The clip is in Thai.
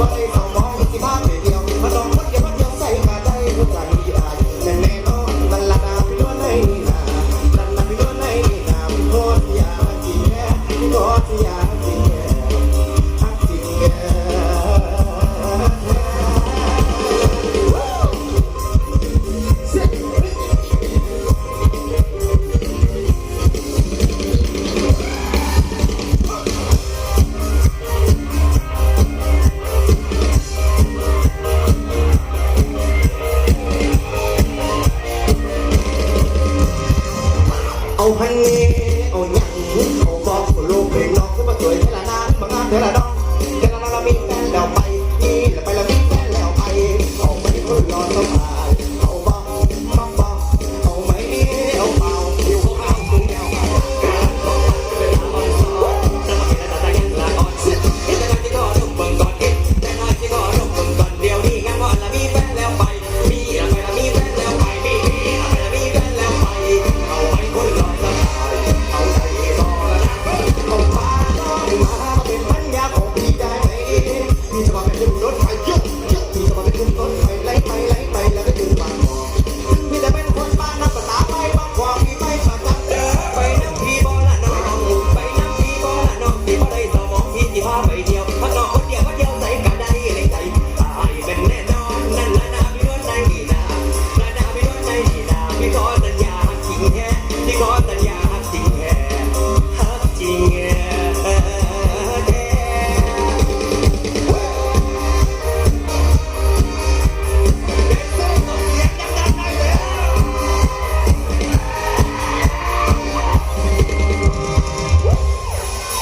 Bye. เอาให้เอาอย่างเขาบอกโลกเพลงน้องขึ้นมาสวยแค่ละนานบางงานแค่ละดอก